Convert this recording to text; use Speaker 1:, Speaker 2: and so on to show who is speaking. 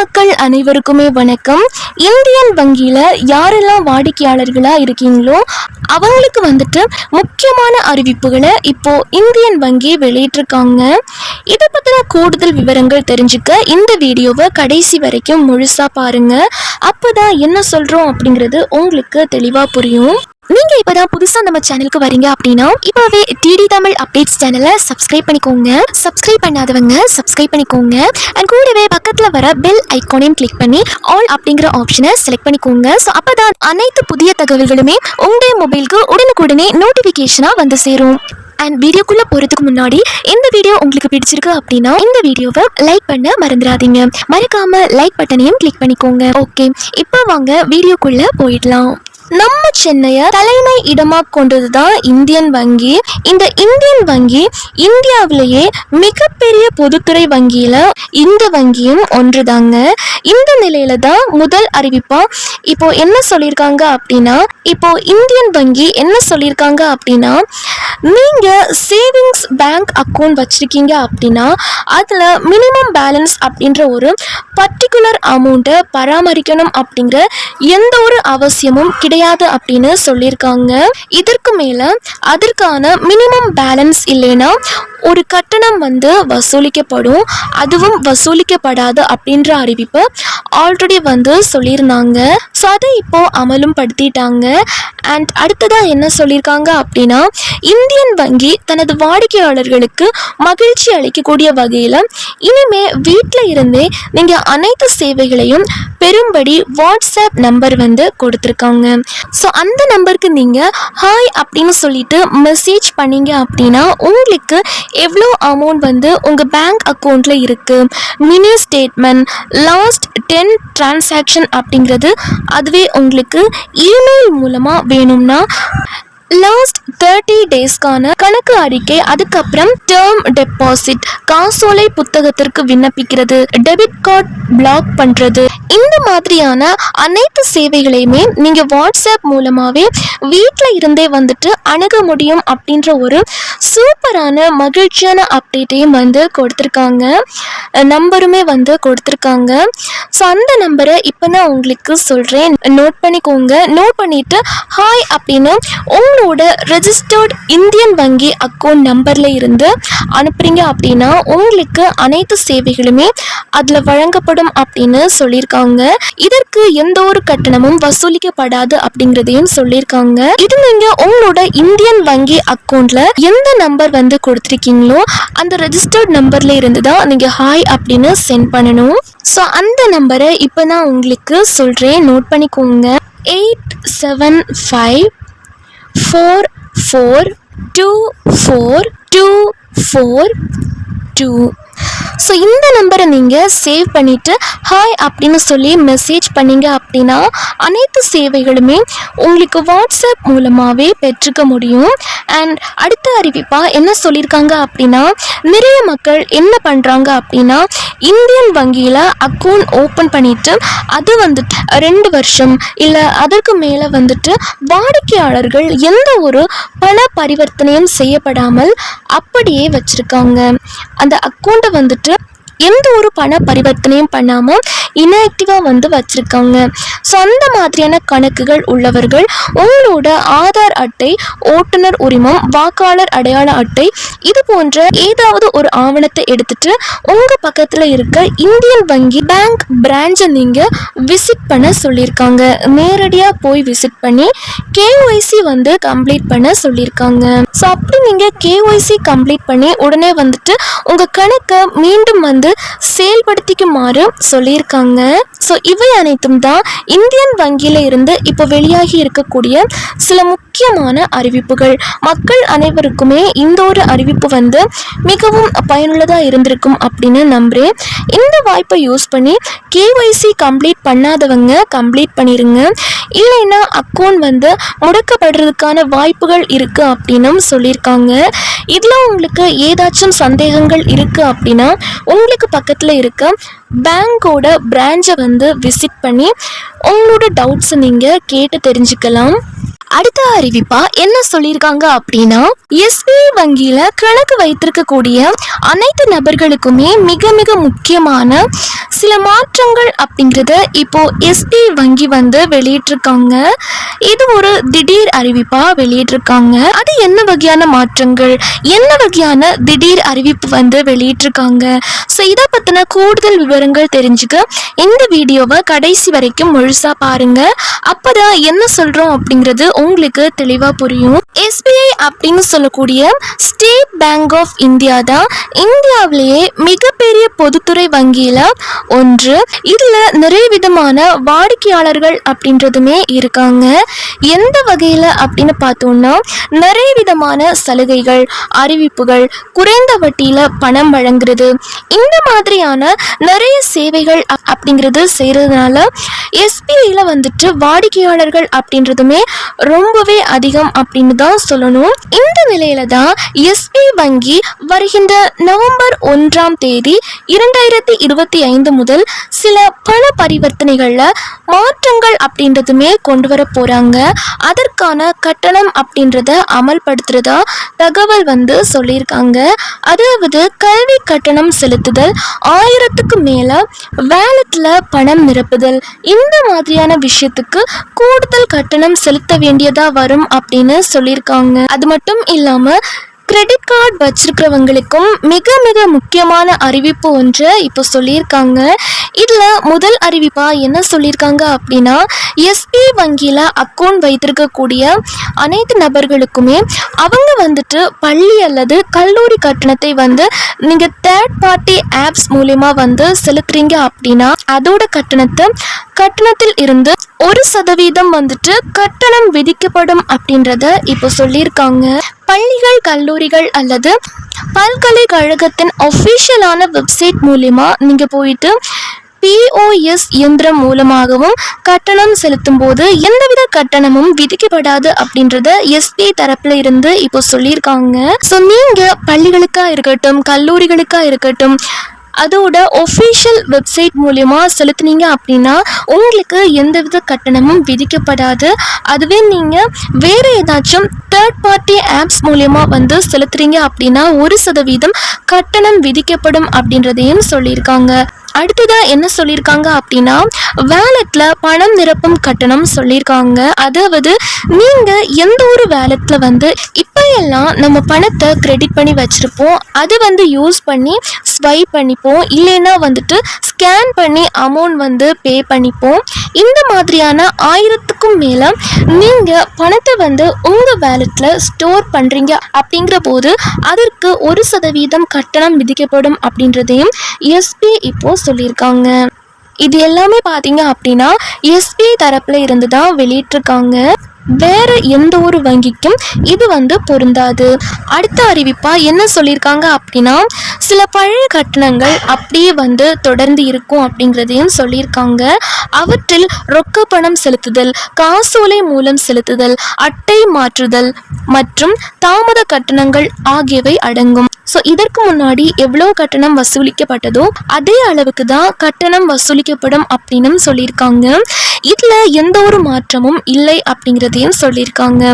Speaker 1: மக்கள் அனைவருக்குமே வணக்கம். இந்தியன் வங்கியில் யாரெல்லாம் வாடிக்கையாளர்களாக இருக்கீங்களோ அவங்களுக்கு வந்துட்டு முக்கியமான அறிவிப்புகளை இப்போ இந்தியன் வங்கி வெளியிட்டிருக்காங்க. இதை பற்றின கூடுதல் விவரங்கள் தெரிஞ்சுக்க இந்த வீடியோவை கடைசி வரைக்கும் முழுசாக பாருங்கள் அப்போ தான் என்ன சொல்கிறோம் அப்படிங்கிறது உங்களுக்கு தெளிவாக புரியும். நீங்க இப்பதான் புதுசா நம்ம சேனலுக்கு வரீங்க அப்படின்னா இப்பவே டிடி தமிழ் அப்டேட்ஸ் சேனலை சப்ஸ்கிரைப் பண்ணிக்கோங்க. சப்ஸ்கிரைப் பண்ணாதவங்க சப்ஸ்கிரைப் பண்ணிக்கோங்க. அண்ட் கூடவே பக்கத்துல வர பெல் ஐகானையும் கிளிக் பண்ணி ஆல் அப்படிங்கிற ஆப்ஷனை செலக்ட் பண்ணிக்கோங்க. ஸோ அப்பதான் அனைத்து புதிய தகவல்களுமே உங்களுடைய மொபைலுக்கு உடனுக்குடனே நோட்டிபிகேஷனா வந்து சேரும். அண்ட் வீடியோக்குள்ளே போகிறதுக்கு முன்னாடி இந்த வீடியோ உங்களுக்கு பிடிச்சிருக்கு அப்படின்னா இந்த வீடியோவை லைக் பண்ண மறந்துடாதீங்க. மறக்காமல் லைக் பட்டனையும் கிளிக் பண்ணிக்கோங்க. ஓகே இப்போ வாங்க வீடியோக்குள்ளே போயிடலாம். நம்ம சென்னையை தலைமை இடமா கொண்டதுதான் இந்தியன் வங்கி. இந்த இந்தியன் வங்கி இந்தியாவிலேயே மிகப்பெரிய பொதுத்துறை வங்கியில இந்த வங்கியும் ஒன்றுதாங்க. இந்த நிலையில தான் முதல் அறிவிப்பா இப்போ என்ன சொல்லியிருக்காங்க அப்படின்னா இப்போ இந்தியன் வங்கி என்ன சொல்லியிருக்காங்க அப்படின்னா நீங்கள் சேவிங்ஸ் பேங்க் அக்கௌண்ட் வச்சுருக்கீங்க அப்படின்னா அதில் மினிமம் பேலன்ஸ் அப்படின்ற ஒரு பர்டிகுலர் அமௌண்ட்டை பராமரிக்கணும் அப்படிங்கிற எந்த ஒரு அவசியமும் கிடையாது அப்படின்னு சொல்லியிருக்காங்க. இதற்கு மேலே அதற்கான மினிமம் பேலன்ஸ் இல்லைன்னா ஒரு கட்டணம் வந்து வசூலிக்கப்படும். அதுவும் வசூலிக்கப்படாது அப்படின்ற அறிவிப்பு ஆல்ரெடி வந்து சொல்லியிருந்தாங்க. ஸோ அதை இப்போது அமலும் படுத்திட்டாங்க அண்ட் அடுத்ததாக என்ன சொல்லியிருக்காங்க அப்படின்னா இந்தியன் வங்கி தனது வாடிக்கையாளர்களுக்கு மகிழ்ச்சி அளிக்கக்கூடிய வகையில் இனிமே வீட்டில் இருந்தே நீங்கள் அனைத்து சேவைகளையும் பெரும்படி வாட்ஸ்அப் நம்பர் வந்து கொடுத்துருக்காங்க. ஸோ அந்த நம்பருக்கு நீங்கள் ஹாய் அப்படின்னு சொல்லிட்டு மெசேஜ் பண்ணீங்க அப்படின்னா உங்களுக்கு எவ்வளோ அமௌண்ட் வந்து உங்கள் பேங்க் அக்கௌண்ட்டில் இருக்குது mini statement last ten transaction அப்படிங்கிறது அதுவே உங்களுக்கு இமெயில் மூலமாக வேணும்னா லாஸ்ட் தேர்ட்டி டேஸ்க்கான கணக்கு அறிக்கை அதுக்கப்புறம் டேர்ம் டெபாசிட் காசோலை புத்தகத்திற்கு விண்ணப்பிக்கிறது டெபிட் கார்டு பிளாக் பண்றது. இந்த மாதிரியான அனைத்து சேவைகளையுமே நீங்க வாட்ஸ்அப் மூலமாவே வீட்டில் இருந்தே வந்துட்டு அணுக முடியும் அப்படின்ற ஒரு சூப்பரான மகிழ்ச்சியான அப்டேட்டையும் வந்து கொடுத்துருக்காங்க. நம்பருமே வந்து கொடுத்துருக்காங்க. ஸோ அந்த நம்பரை இப்போ நான் உங்களுக்கு சொல்கிறேன் நோட் பண்ணிக்கோங்க. நோட் பண்ணிட்டு ஹாய் அப்படின்னு உங்களுக்கு உங்களோட ரெஜிஸ்டர்ட் இந்தியன் வங்கி அக்கௌண்ட் நம்பரில் இருந்து அனுப்புறீங்க அப்படின்னா உங்களுக்கு அனைத்து சேவைகளுமே அதில் வழங்கப்படும் அப்படின்னு சொல்லியிருக்காங்க. இதற்கு எந்த ஒரு கட்டணமும் வசூலிக்கப்படாது அப்படிங்கிறதையும் சொல்லியிருக்காங்க. இது நீங்கள் உங்களோட இந்தியன் வங்கி அக்கௌண்ட்டில் எந்த நம்பர் வந்து கொடுத்துருக்கீங்களோ அந்த ரெஜிஸ்டர்ட் நம்பர்ல இருந்து தான் நீங்கள் ஹாய் அப்படின்னு சென்ட் பண்ணணும். ஸோ அந்த நம்பரை இப்போ நான் உங்களுக்கு சொல்கிறேன் நோட் பண்ணிக்கோங்க. Eight seven five four four two four two four two. So இந்த நம்பரை நீங்கள் சேவ் பண்ணிவிட்டு ஹாய் அப்படின்னு சொல்லி மெசேஜ் பண்ணிங்க அப்படின்னா அனைத்து சேவைகளுமே உங்களுக்கு வாட்ஸ்அப் மூலமாகவே பெற்றுக்க முடியும். அண்ட் அடுத்த அறிவிப்பாக என்ன சொல்லியிருக்காங்க அப்படின்னா நிறைய மக்கள் என்ன பண்ணுறாங்க அப்படின்னா இந்தியன் வங்கியில் அக்கௌண்ட் ஓப்பன் பண்ணிவிட்டு அது வந்துட்டு ரெண்டு வருஷம் இல்லை அதற்கு மேலே வந்துட்டு வாடிக்கையாளர்கள் எந்த ஒரு பண பரிவர்த்தனையும் செய்யப்படாமல் அப்படியே வச்சுருக்காங்க. அந்த அக்கௌண்ட்டை வந்துட்டு எந்த ஒரு பண பரிவர்த்தனையும் பண்ணாமல் இன்ஆக்டிவாக வந்து வச்சுருக்காங்க. ஸோ அந்த மாதிரியான கணக்குகள் உள்ளவர்கள் உங்களோட ஆதார் அட்டை ஓட்டுநர் உரிமம் வாக்காளர் அடையாள அட்டை இது போன்ற ஏதாவது ஒரு ஆவணத்தை எடுத்துட்டு உங்கள் பக்கத்தில் இருக்க இந்தியன் வங்கி பேங்க் பிரான்ச்சை நீங்கள் விசிட் பண்ண சொல்லியிருக்காங்க. நேரடியாக போய் விசிட் பண்ணி கேஒய்சி வந்து கம்ப்ளீட் பண்ண சொல்லியிருக்காங்க. ஸோ அப்படி நீங்கள் கேஒய்சி கம்ப்ளீட் பண்ணி உடனே வந்துட்டு உங்கள் கணக்கை மீண்டும் வந்து செயல்படுத்திக்குமாறு சொல்லியிருக்காங்க. ஸோ இவை அனைத்தும் தான் இந்தியன் வங்கியில் இருந்து இப்போ வெளியாகி இருக்கக்கூடிய சில முக்கியமான அறிவிப்புகள். மக்கள் அனைவருக்குமே இந்த ஒரு அறிவிப்பு வந்து மிகவும் பயனுள்ளதாக இருந்திருக்கும் அப்படின்னு நம்புகிறேன் இந்த வாய்ப்பை யூஸ் பண்ணி கேஒய்சி கம்ப்ளீட் பண்ணாதவங்க கம்ப்ளீட் பண்ணிடுங்க இல்லைன்னா அக்கௌண்ட் வந்து முடக்கப்படுறதுக்கான வாய்ப்புகள் இருக்குது அப்படின்னும் சொல்லியிருக்காங்க. இதில் உங்களுக்கு ஏதாச்சும் சந்தேகங்கள் இருக்குது அப்படின்னா உங்களுக்கு பக்கத்தில் இருக்க பேங்க்கோட பிரான்ச்சை வந்து விசிட் பண்ணி உங்களோட டவுட்ஸை நீங்கள் கேட்டு தெரிஞ்சுக்கலாம். அடுத்த அறிவிப்பா என்ன சொல்லியிருக்காங்க அப்படின்னா எஸ்பிஐ வங்கியில கணக்கு வைத்திருக்கக்கூடிய அனைத்து நபர்களுக்குமே மிக மிக முக்கியமான சில மாற்றங்கள் அப்படிங்கிறத இப்போ எஸ்பிஐ வங்கி வந்து வெளியிட்டிருக்காங்க. இது ஒரு திடீர் அறிவிப்பா வெளியிட்டிருக்காங்க. அது என்ன வகையான மாற்றங்கள்? என்ன வகையான திடீர் அறிவிப்பு வந்து வெளியிட்டிருக்காங்க? ஸோ இதை பற்றின கூடுதல் விவரங்கள் தெரிஞ்சுக்க இந்த வீடியோவை கடைசி வரைக்கும் முழுசாக பாருங்க. அப்போதான் என்ன சொல்கிறோம் அப்படிங்கிறது உங்களுக்கு தெளிவா புரியும். எஸ்பிஐ அப்படின்னு சொல்லக்கூடிய ஸ்டேட் பேங்க் ஆஃப் இந்தியா தான் இந்தியாவிலேயே மிகப்பெரிய பொதுத்துறை வங்கியில ஒன்று. இதுல நிறைய விதமான வாடிக்கையாளர்கள் அப்படின்றதுமே இருக்காங்க. எந்த வகையில அப்படின்னு பார்த்தோம்னா நிறைய விதமான சலுகைகள் அறிவிப்புகள் குறைந்த வட்டியில பணம் வழங்குறது இந்த மாதிரியான நிறைய சேவைகள் அப்- அப்படிங்கிறது செய்கிறதுனால எஸ்பிஐயில் வந்துட்டு வாடிக்கையாளர்கள் அப்படின்றதுமே ரொம்பவே அதிகம் அப்படின்னு தான் சொல்லணும். இந்த நிலையில தான் எஸ்பி வங்கி வருகின்ற நவம்பர் ஒன்றாம் தேதி இரண்டாயிரத்தி இருபத்தி ஐந்து முதல் சில பண பரிவர்த்தனைகளில் மாற்றங்கள் அப்படின்றதுமே கொண்டு வர போகிறாங்க அதற்கான கட்டணம் அப்படின்றத அமல்படுத்துறதா தகவல் வந்து சொல்லியிருக்காங்க. அதாவது கல்வி கட்டணம் செலுத்துதல் ஆயிரத்துக்கு மேலே வேலெட்டில் பணம் நிரப்புதல் இந்த மாதிரியான விஷயத்துக்கு கூடுதல் கட்டணம் செலுத்த வேண்டியதா வரும் அப்படின்னு சொல்லியிருக்காங்க. அது மட்டும் இல்லாமல் கிரெடிட் கார்டு வச்சிருக்கிறவங்களுக்கும் மிக மிக முக்கியமான அறிவிப்பு ஒன்று இப்போ சொல்லியிருக்காங்க. இதில் முதல் அறிவிப்பாக என்ன சொல்லியிருக்காங்க அப்படின்னா எஸ்பி வங்கியில் அக்கௌண்ட் வைத்திருக்கக்கூடிய அனைத்து நபர்களுக்குமே அவங்க வந்துட்டு பள்ளி அல்லது கல்லூரி கட்டணத்தை வந்து நீங்கள் தேர்ட் பார்ட்டி ஆப்ஸ் மூலயமா வந்து செலுத்துறீங்க அப்படின்னா அதோட கட்டணத்தை கட்டணத்தில் இருந்து ஒரு சதவீதம் வந்துட்டு கட்டணம் விதிக்கப்படும் அப்படின்றத இப்போ சொல்லியிருக்காங்க. பள்ளிகள் கல்லூரிகள் அல்லது பல்கலைக்கழகத்தின் ஒஃபிஷியலான வெப்சைட் மூலிமா நீங்கள் போயிட்டு பிஓஎஸ் இயந்திரம் மூலமாகவும் கட்டணம் செலுத்தும் போது எந்தவித கட்டணமும் விதிக்கப்படாது அப்படின்றத எஸ்பி தரப்புல இருந்து இப்போ சொல்லியிருக்காங்க. ஸோ நீங்க பள்ளிகளுக்கா இருக்கட்டும் கல்லூரிகளுக்கா இருக்கட்டும் அதோட ஒஃபிஷியல் வெப்சைட் மூலிமா செலுத்துனீங்க அப்படின்னா உங்களுக்கு எந்தவித கட்டணமும் விதிக்கப்படாது. அதுவே நீங்கள் வேறு ஏதாச்சும் தேர்ட் பார்ட்டி ஆப்ஸ் மூலிமா வந்து செலுத்துறீங்க அப்படின்னா ஒரு சதவீதம் கட்டணம் விதிக்கப்படும் அப்படின்றதையும் சொல்லியிருக்காங்க. அடுத்ததாக என்ன சொல்லியிருக்காங்க அப்படின்னா வேலெட்டில் பணம் நிரப்பும் கட்டணம் சொல்லியிருக்காங்க அதாவது நீங்கள் எந்த ஒரு வேலெட்டில் வந்து இப்போ எல்லாம் நம்ம பணத்தை கிரெடிட் பண்ணி வச்சுருப்போம். அது வந்து யூஸ் பண்ணி ஸ்வைப் பண்ணிப்போம். இல்லைன்னா வந்துட்டு ஸ்கேன் பண்ணி அமௌண்ட் வந்து பே பண்ணிப்போம். இந்த மாதிரியான ஆயிரத்துக்கும் மேலே நீங்கள் பணத்தை வந்து உங்கள் வேலெட்டில் ஸ்டோர் பண்ணுறீங்க அப்படிங்கிற போது அதற்கு ஒரு சதவீதம் கட்டணம் விதிக்கப்படும் அப்படின்றதையும் எஸ்பி இப்போ சொல்லியிருக்காங்க. இது எல்லாமே பார்த்தீங்க அப்படின்னா எஸ்பிஐ தரப்பில் இருந்து தான் வெளியிட்டிருக்காங்க. வேறு எந்த ஒரு வங்கிக்கும் இது வந்து பொருந்தாது. அடுத்த அறிவிப்பா என்ன சொல்லியிருக்காங்க அப்படின்னா சில பழைய கட்டணங்கள் அப்படியே வந்து தொடர்ந்து இருக்கும் அப்படிங்கிறதையும் சொல்லியிருக்காங்க. அவற்றில் ரொக்க பணம் செலுத்துதல் காசோலை மூலம் செலுத்துதல் அட்டை மாற்றுதல் மற்றும் தாமத கட்டணங்கள் ஆகியவை அடங்கும். ஸோ இதற்கு முன்னாடி எவ்வளோ கட்டணம் வசூலிக்கப்பட்டதோ அதே அளவுக்கு தான் கட்டணம் வசூலிக்கப்படும் அப்படின்னும் சொல்லியிருக்காங்க. இதில் எந்த ஒரு மாற்றமும் இல்லை அப்படிங்கிறது அப்படிங்கிறதையும் சொல்லியிருக்காங்க.